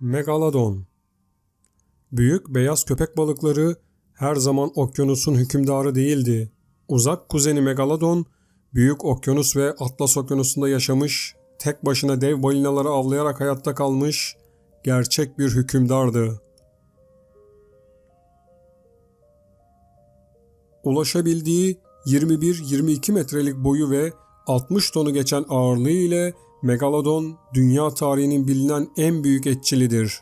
Megalodon Büyük beyaz köpek balıkları her zaman okyanusun hükümdarı değildi. Uzak kuzeni Megalodon, Büyük Okyanus ve Atlas Okyanusu'nda yaşamış, tek başına dev balinaları avlayarak hayatta kalmış, gerçek bir hükümdardı. Ulaşabildiği 21-22 metrelik boyu ve 60 tonu geçen ağırlığı ile Megalodon dünya tarihinin bilinen en büyük etçilidir.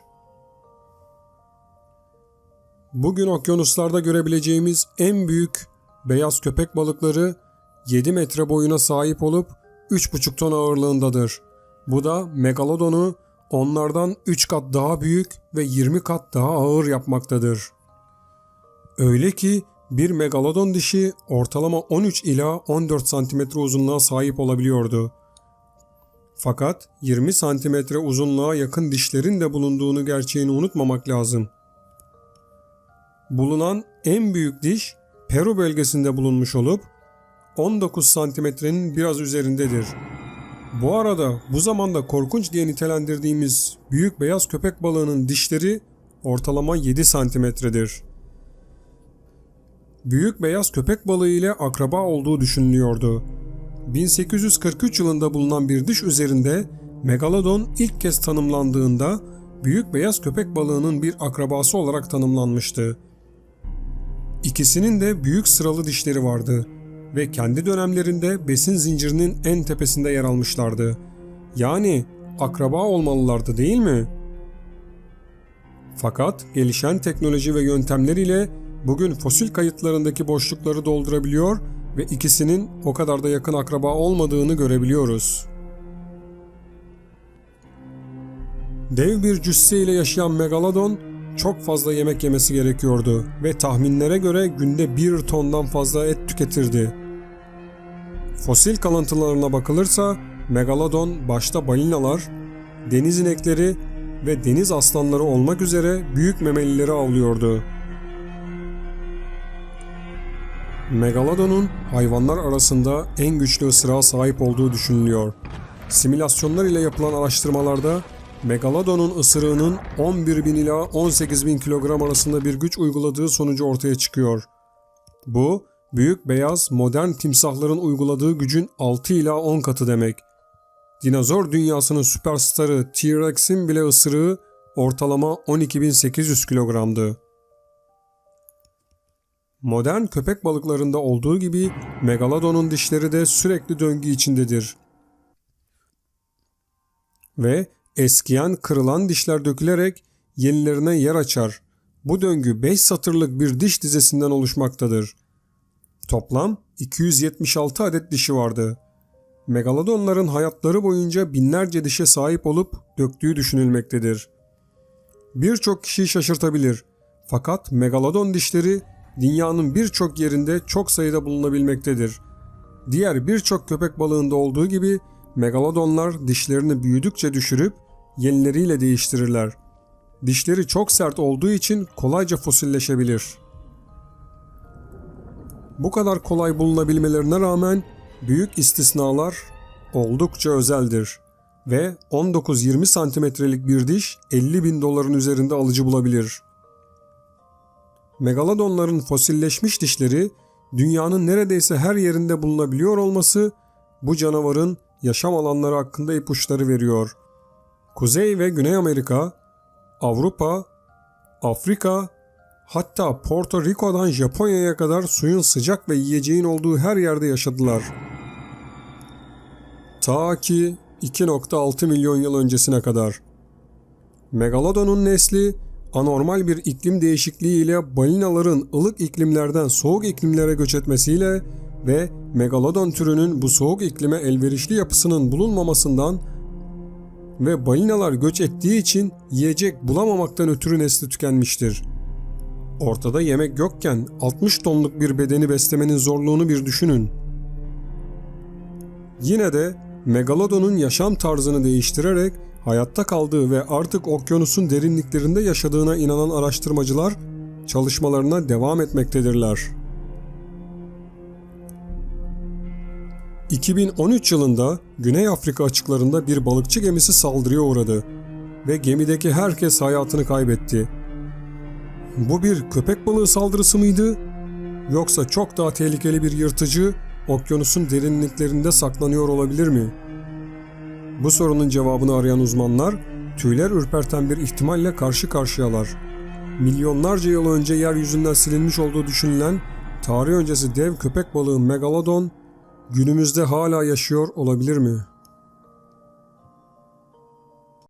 Bugün okyanuslarda görebileceğimiz en büyük beyaz köpek balıkları 7 metre boyuna sahip olup 3,5 ton ağırlığındadır. Bu da Megalodon'u onlardan 3 kat daha büyük ve 20 kat daha ağır yapmaktadır. Öyle ki bir megalodon dişi ortalama 13 ila 14 santimetre uzunluğa sahip olabiliyordu. Fakat 20 santimetre uzunluğa yakın dişlerin de bulunduğunu gerçeğini unutmamak lazım. Bulunan en büyük diş Peru bölgesinde bulunmuş olup 19 santimetrenin biraz üzerindedir. Bu arada bu zamanda korkunç diye nitelendirdiğimiz büyük beyaz köpek balığının dişleri ortalama 7 santimetredir. Büyük beyaz köpek balığı ile akraba olduğu düşünülüyordu. 1843 yılında bulunan bir diş üzerinde Megalodon ilk kez tanımlandığında büyük beyaz köpek balığının bir akrabası olarak tanımlanmıştı. İkisinin de büyük sıralı dişleri vardı ve kendi dönemlerinde besin zincirinin en tepesinde yer almışlardı. Yani akraba olmalılardı değil mi? Fakat gelişen teknoloji ve yöntemler ile bugün fosil kayıtlarındaki boşlukları doldurabiliyor ve ikisinin o kadar da yakın akraba olmadığını görebiliyoruz. Dev bir cüsse ile yaşayan Megalodon çok fazla yemek yemesi gerekiyordu ve tahminlere göre günde bir tondan fazla et tüketirdi. Fosil kalıntılarına bakılırsa Megalodon başta balinalar, deniz inekleri ve deniz aslanları olmak üzere büyük memelileri avlıyordu. Megalodon'un hayvanlar arasında en güçlü ısırağa sahip olduğu düşünülüyor. Simülasyonlar ile yapılan araştırmalarda Megalodon'un ısırığının 11.000 ila 18.000 kilogram arasında bir güç uyguladığı sonucu ortaya çıkıyor. Bu, büyük beyaz modern timsahların uyguladığı gücün 6 ila 10 katı demek. Dinozor dünyasının süperstarı T-Rex'in bile ısırığı ortalama 12.800 kilogramdı. Modern köpek balıklarında olduğu gibi Megalodon'un dişleri de sürekli döngü içindedir. Ve eskiyen kırılan dişler dökülerek yenilerine yer açar. Bu döngü 5 satırlık bir diş dizesinden oluşmaktadır. Toplam 276 adet dişi vardı. Megalodonların hayatları boyunca binlerce dişe sahip olup döktüğü düşünülmektedir. Birçok kişiyi şaşırtabilir. Fakat megalodon dişleri dünyanın birçok yerinde çok sayıda bulunabilmektedir. Diğer birçok köpek balığında olduğu gibi megalodonlar dişlerini büyüdükçe düşürüp yenileriyle değiştirirler. Dişleri çok sert olduğu için kolayca fosilleşebilir. Bu kadar kolay bulunabilmelerine rağmen büyük istisnalar oldukça özeldir ve 19-20 santimetrelik bir diş 50 bin doların üzerinde alıcı bulabilir. Megalodonların fosilleşmiş dişleri dünyanın neredeyse her yerinde bulunabiliyor olması bu canavarın yaşam alanları hakkında ipuçları veriyor. Kuzey ve Güney Amerika, Avrupa, Afrika, hatta Porto Rico'dan Japonya'ya kadar suyun sıcak ve yiyeceğin olduğu her yerde yaşadılar. Ta ki 2.6 milyon yıl öncesine kadar. Megalodon'un nesli anormal bir iklim değişikliği ile balinaların ılık iklimlerden soğuk iklimlere göç etmesiyle ve megalodon türünün bu soğuk iklime elverişli yapısının bulunmamasından ve balinalar göç ettiği için yiyecek bulamamaktan ötürü nesli tükenmiştir. Ortada yemek yokken 60 tonluk bir bedeni beslemenin zorluğunu bir düşünün. Yine de megalodonun yaşam tarzını değiştirerek hayatta kaldığı ve artık okyanusun derinliklerinde yaşadığına inanan araştırmacılar çalışmalarına devam etmektedirler. 2013 yılında Güney Afrika açıklarında bir balıkçı gemisi saldırıya uğradı. ve gemideki herkes hayatını kaybetti. Bu bir köpek balığı saldırısı mıydı? Yoksa çok daha tehlikeli bir yırtıcı okyanusun derinliklerinde saklanıyor olabilir mi? Bu sorunun cevabını arayan uzmanlar tüyler ürperten bir ihtimalle karşı karşıyalar. Milyonlarca yıl önce yeryüzünden silinmiş olduğu düşünülen tarih öncesi dev köpek balığı Megalodon günümüzde hala yaşıyor olabilir mi?